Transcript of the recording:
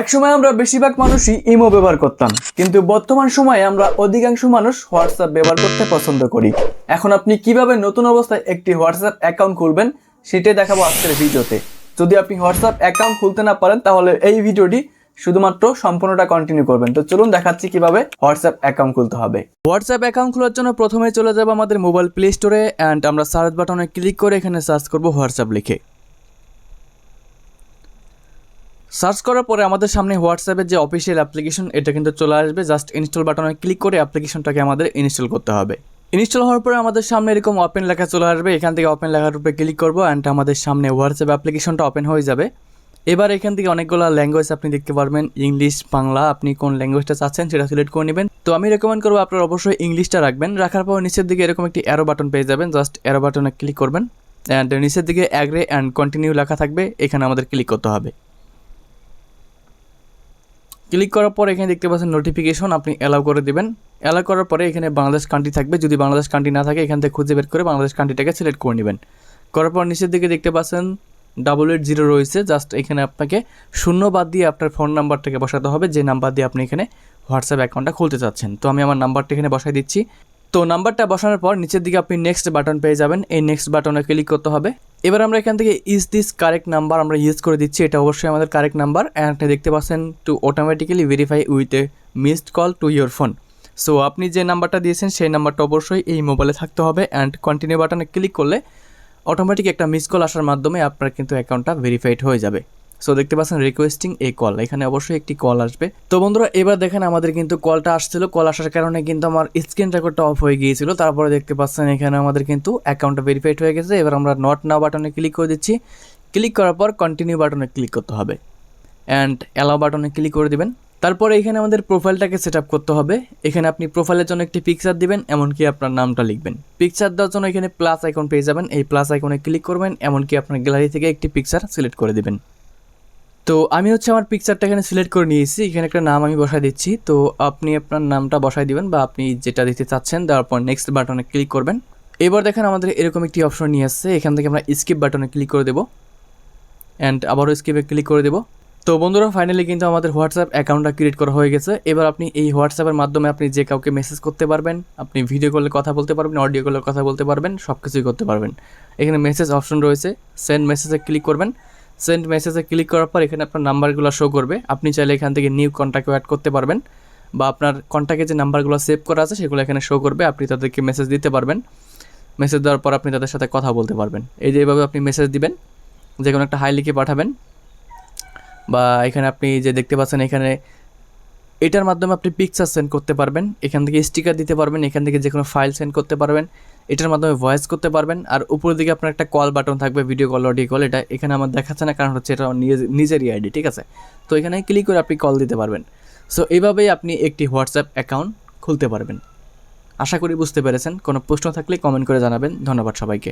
একসময় আমরা বেশিরভাগ মানুষই ইমো ব্যবহার করতাম। কিন্তু বর্তমান সময়ে আমরা অধিকাংশ মানুষ হোয়াটসঅ্যাপ ব্যবহার করতে পছন্দ করি। এখন আপনি কীভাবে নতুন অবস্থায় একটি হোয়াটসঅ্যাপ অ্যাকাউন্ট খুলবেন, সেটাই দেখাবো আজকের ভিডিওতে। যদি আপনি হোয়াটসঅ্যাপ অ্যাকাউন্ট খুলতে না পারেন, তাহলে এই ভিডিওটি শুধুমাত্র সম্পূর্ণটা কন্টিনিউ করবেন। তো চলুন দেখাচ্ছি কীভাবে হোয়াটসঅ্যাপ অ্যাকাউন্ট খুলতে হবে। হোয়াটসঅ্যাপ অ্যাকাউন্ট খোলার জন্য প্রথমে চলে যাব আমাদের মোবাইল প্লে স্টোরে অ্যান্ড আমরা সার্চ বাটনে ক্লিক করে এখানে সার্চ করব হোয়াটসঅ্যাপ লিখে। সার্চ করার পরে আমাদের সামনে হোয়াটসঅ্যাপের যে অফিসিয়াল অ্যাপ্লিকেশন এটা কিন্তু চলে আসবে। জাস্ট ইনস্টল বাটনে ক্লিক করে অ্যাপ্লিকেশনটাকে আমাদের ইনস্টল করতে হবে। ইনস্টল হওয়ার পরে আমাদের সামনে এরকম ওপেন লেখা চলে আসবে। এখান থেকে ওপেন লেখার উপরে ক্লিক করব অ্যান্ড আমাদের সামনে হোয়াটসঅ্যাপ অ্যাপ্লিকেশনটা ওপেন হয়ে যাবে। এবার এখান থেকে অনেকগুলো ল্যাঙ্গুয়েজ আপনি দেখতে পারবেন। ইংলিশ বাংলা, আপনি কোন ল্যাঙ্গুয়েজটা চাচ্ছেন সেটা সিলেক্ট করে নেবেন। তো আমি রেকমেন্ড করব আপনার অবশ্যই ইংলিশটা রাখবেন। রাখার পর নিচের দিকে এরকম একটি অ্যারো বাটন পেয়ে যাবেন। জাস্ট অ্যারো বাটনে ক্লিক করবেন। অ্যান্ড নিচের দিকে অ্যাগ্রে অ্যান্ড কন্টিনিউ লেখা থাকবে। এখানে আমাদের ক্লিক করতে হবে। ক্লিক করার পর এখানে দেখতে পাচ্ছেন নোটিফিকেশন আপনি অ্যালাউ করে দেবেন। অ্যালাউ করার পরে এখানে বাংলাদেশ কান্ট্রি থাকবে। যদি বাংলাদেশ কান্ট্রি না থাকে, এখান থেকে খুঁজে বের করে বাংলাদেশ কান্ট্রিটাকে সিলেক্ট করে নেবেন। করার পর নিচের দিকে দেখতে পাচ্ছেন ডাবল এইট জিরো রয়েছে। জাস্ট এখানে আপনাকে শূন্য বাদ দিয়ে আপনার ফোন নাম্বারটাকে বসাতে হবে। যে নাম্বার দিয়ে আপনি এখানে হোয়াটসঅ্যাপ অ্যাকাউন্টটা খুলতে চাচ্ছেন। তো আমি আমার নাম্বারটা এখানে বসাই দিচ্ছি। তো নাম্বারটা বসানোর পর নিচের দিকে আপনি নেক্সট বাটন পেয়ে যাবেন। এই নেক্সট বাটনে ক্লিক করতে হবে। এবার আমরা এখান থেকে ইজ দিস কারেক্ট নাম্বার আমরা ইউজ করে দিচ্ছি, এটা অবশ্যই আমাদের কারেক্ট নাম্বার অ্যান্ড দেখতে পাচ্ছেন to automatically verify with a missed call to your phone so আপনি যে নাম্বারটা দিয়েছেন, সেই নাম্বারটা অবশ্যই এই মোবাইলে থাকতে হবে অ্যান্ড কন্টিনিউ বাটনে ক্লিক করলে অটোমেটিক একটা মিস কল আসার মাধ্যমে আপনার কিন্তু অ্যাকাউন্টটা ভেরিফাইড হয়ে যাবে। সো দেখতে পাচ্ছেন রিকোয়েস্টিং এ কল এখানে অবশ্যই একটি কল আসবে। তো বন্ধুরা, এবার দেখেন আমাদের কিন্তু কলটা আসছিল। কল আসার কারণে কিন্তু আমার স্ক্রিন রেকর্ডটা অফ হয়ে গিয়েছিল। তারপরে দেখতে পাচ্ছেন, এখানে আমাদের কিন্তু অ্যাকাউন্টটা ভেরিফাইড হয়ে গেছে। এবার আমরা নট নাও বাটনে ক্লিক করে দিচ্ছি। ক্লিক করার পর কন্টিনিউ বাটনে ক্লিক করতে হবে। অ্যান্ড অ্যালাও বাটনে ক্লিক করে দিবেন। তারপরে এখানে আমাদের প্রোফাইলটাকে সেট করতে হবে। এখানে আপনি প্রোফাইলের জন্য একটি পিকচার দিবেন, এমনকি আপনার নামটা লিখবেন। পিকচার দেওয়ার জন্য এখানে প্লাস আইকন পেয়ে যাবেন। এই প্লাস আইকনে ক্লিক করবেন, এমনকি আপনার গ্যালারি থেকে একটি পিকচার সিলেক্ট করে দিবেন। তো আমি হচ্ছে আমার পিকচারটা এখানে সিলেক্ট করে নিয়েছি, এখানে একটা নাম আমি বসাই দিচ্ছি। তো আপনি আপনার নামটা বসাই দিবেন বা আপনি যেটা দিতে চাচ্ছেন তারপর পর নেক্সট বাটনে ক্লিক করবেন। এবার দেখেন আমাদের এরকম একটি অপশন নিয়ে আসছে, এখান থেকে আমরা স্কিপ বাটনে ক্লিক করে দেবো। অ্যান্ড আবারও স্কিপে ক্লিক করে দেবো। তো বন্ধুরা ফাইনালি কিন্তু আমাদের হোয়াটসঅ্যাপ অ্যাকাউন্টটা ক্রিয়েট করা হয়ে গেছে। এবার আপনি এই হোয়াটসঅ্যাপের মাধ্যমে আপনি যে কাউকে মেসেজ করতে পারবেন, আপনি ভিডিও কলে কথা বলতে পারবেন অডিও কলে কথা বলতে পারবেন সব কিছুই করতে পারবেন। এখানে মেসেজ অপশন রয়েছে সেন্ড মেসেজে ক্লিক করবেন। সেন্ড মেসেজে ক্লিক করার পর এখানে আপনার নাম্বারগুলো শো করবে। আপনি চাইলে এখান থেকে নিউ কন্ট্যাক্ট অ্যাড করতে পারবেন বা আপনার কন্ট্যাক্টে যে নাম্বারগুলো সেভ করা আছে সেগুলো এখানে শো করবে, আপনি তাদেরকে মেসেজ দিতে পারবেন। মেসেজ দেওয়ার পর আপনি তাদের সাথে কথা বলতে পারবেন। এই যে এইভাবে আপনি মেসেজ দিবেন, যে কোনো একটা হাই লিখে পাঠাবেন বা এখানে আপনি যে দেখতে পাচ্ছেন এখানে এটার মাধ্যমে আপনি পিকচার সেন্ড করতে পারবেন, এখান থেকে স্টিকার দিতে পারবেন, এখান থেকে যে কোনো ফাইল সেন্ড করতে পারবেন। এটার মাধ্যমে ভয়েস করতে পারবেন। আর উপরের দিকে আপনার একটা কল বাটন থাকবে ভিডিও কল অডিও কল এটা এখানে আমার দেখাচ্ছে না, কারণ হচ্ছে এটা নিজেরই আইডি ঠিক আছে? তো এখানে ক্লিক করে আপনি কল দিতে পারবেন। সো এইভাবেই আপনি একটি হোয়াটসঅ্যাপ অ্যাকাউন্ট খুলতে পারবেন। আশা করি বুঝতে পেরেছেন। কোনো প্রশ্ন থাকলে কমেন্ট করে জানাবেন। ধন্যবাদ সবাইকে।